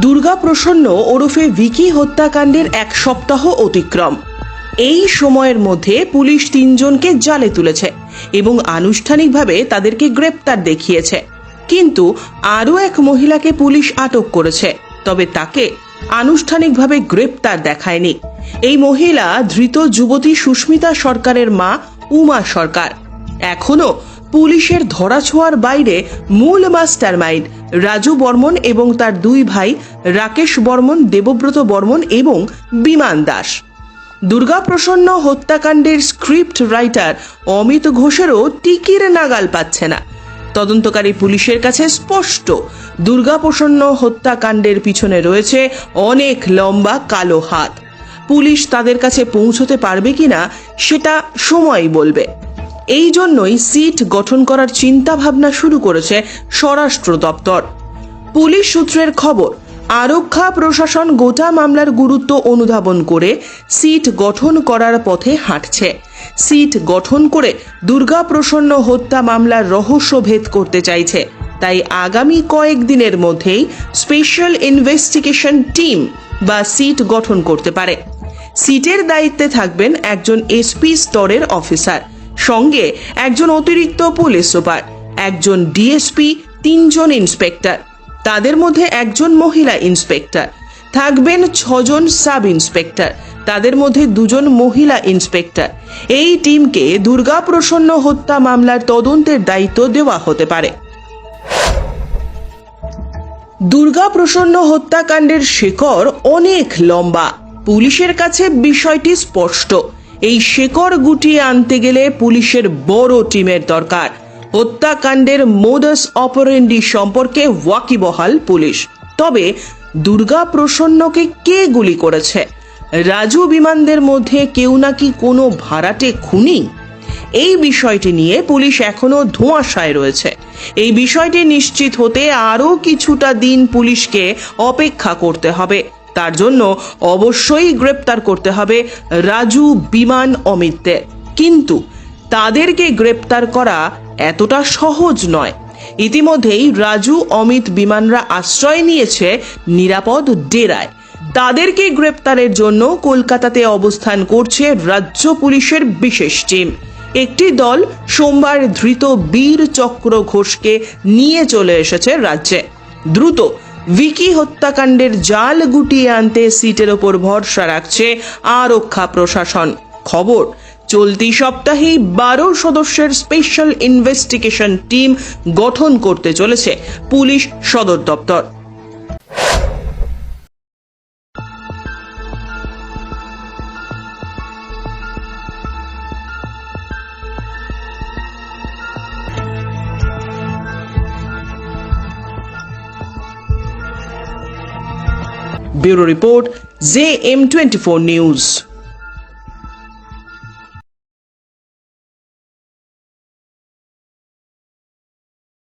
দুর্গা প্রসন্ন ওরফে ভিকি হত্যাকাণ্ডের এক সপ্তাহ অতিক্রম। এই সময়ের মধ্যে পুলিশ তিনজনকে জালে তুলেছে এবং আনুষ্ঠানিকভাবে তাদেরকে গ্রেপ্তার দেখিয়েছে। কিন্তু আরও এক মহিলাকে পুলিশ আটক করেছে, তবে তাকে আনুষ্ঠানিকভাবে গ্রেপ্তার দেখায়নি। এই মহিলা ধৃত যুবতী সুস্মিতা সরকারের মা উমা সরকার। এখনও পুলিশের ধরাছোঁয়ার বাইরে মূল মাস্টার মাইন্ড, রাজু বর্মন এবং তার দুই ভাই, রাকেশ বর্মন, দেবব্রত বর্মন এবং বিমান দাস। দুর্গাপ্রসন্ন হত্যাকাণ্ডের স্ক্রিপ্ট রাইটার অমিত ঘোষেরও টিকির নাগাল পাচ্ছে না। তদন্তকারী পুলিশের কাছে স্পষ্ট দুর্গাপ্রসন্ন হত্যাকাণ্ডের পিছনে রয়েছে অনেক লম্বা কালো হাত। পুলিশ তাদের কাছে পৌঁছতে পারবে কিনা সেটা সময় বলবে। এই জন্যই সিট গঠন করার চিন্তা ভাবনা শুরু করেছে স্বরাষ্ট্র দপ্তর। পুলিশ সূত্রের খবর, আরক্ষা প্রশাসন গোটা মামলার গুরুত্ব অনুধাবন করে সিট গঠন করার পথে হাঁটছে। সিট গঠন করে দুর্গা প্রসন্ন হত্যা মামলার রহস্য ভেদ করতে চাইছে। তাই আগামী কয়েকদিনের মধ্যেই স্পেশাল ইনভেস্টিগেশন টিম বা সিট গঠন করতে পারে। সিটের দায়িত্বে থাকবেন একজন এসপি স্তরের অফিসার। সঙ্গে একজন অতিরিক্ত পুলিশ সুপার, একজন ডিএসপি তিনজন ইন্সপেক্টর, তাদের মধ্যে একজন মহিলা ইন্সপেক্টর, থাকবেন ছজন সাব ইন্সপেক্টর, তাদের মধ্যে দুজন মহিলা ইন্সপেক্টর। এই টিমকে দুর্গা প্রসন্ন হত্যা মামলার তদন্তের দায়িত্ব দেওয়া হতে পারে। দুর্গা প্রসন্ন হত্যাকাণ্ডের শেকড় অনেক লম্বা। পুলিশের কাছে বিষয়টি স্পষ্ট। এই শেকড় গুটিয়ে আনতে গেলে পুলিশের বড় টিমের দরকার। হত্যাকাণ্ডের মোডাস অপারেন্ডি সম্পর্কে ওয়াকিবহাল পুলিশ। তবে দুর্গা প্রসন্নকে কে গুলি করেছে? রাজু বিমানদের মধ্যে কেউ নাকি কোনো ভাড়াটে খুনি? এই বিষয়টি নিয়ে পুলিশ এখনও ধোঁয়াশায় রয়েছে। এই বিষয়টি নিশ্চিত হতে আরও কিছুটা দিন পুলিশকে অপেক্ষা করতে হবে। তার জন্য অবশ্যই গ্রেপ্তার করতে হবে রাজু, বিমান অমিতদের কিন্তু তাদেরকে গ্রেপ্তার করা এতটা সহজ নয়। ইতিমধ্যেই রাজু, অমিত বিমানরা আশ্রয় নিয়েছে নিরাপদ ডেরায়। তাদেরকে গ্রেপ্তারের জন্য কলকাতাতে অবস্থান করছে রাজ্য পুলিশের বিশেষ টিম। একটি দল সোমবার ধৃত বীর চক্র ঘোষকে নিয়ে চলে এসেছে রাজ্যে। দ্রুত ভিকি হত্যাকাণ্ডের জাল গুটিয়ে আনতে সিটের ওপর ভরসা রাখছে আরক্ষা প্রশাসন। খবর, চলতি সপ্তাহেই বারো সদস্যের স্পেশাল ইনভেস্টিগেশন টিম গঠন করতে চলেছে পুলিশ সদর দপ্তর। bureau report J M twenty four news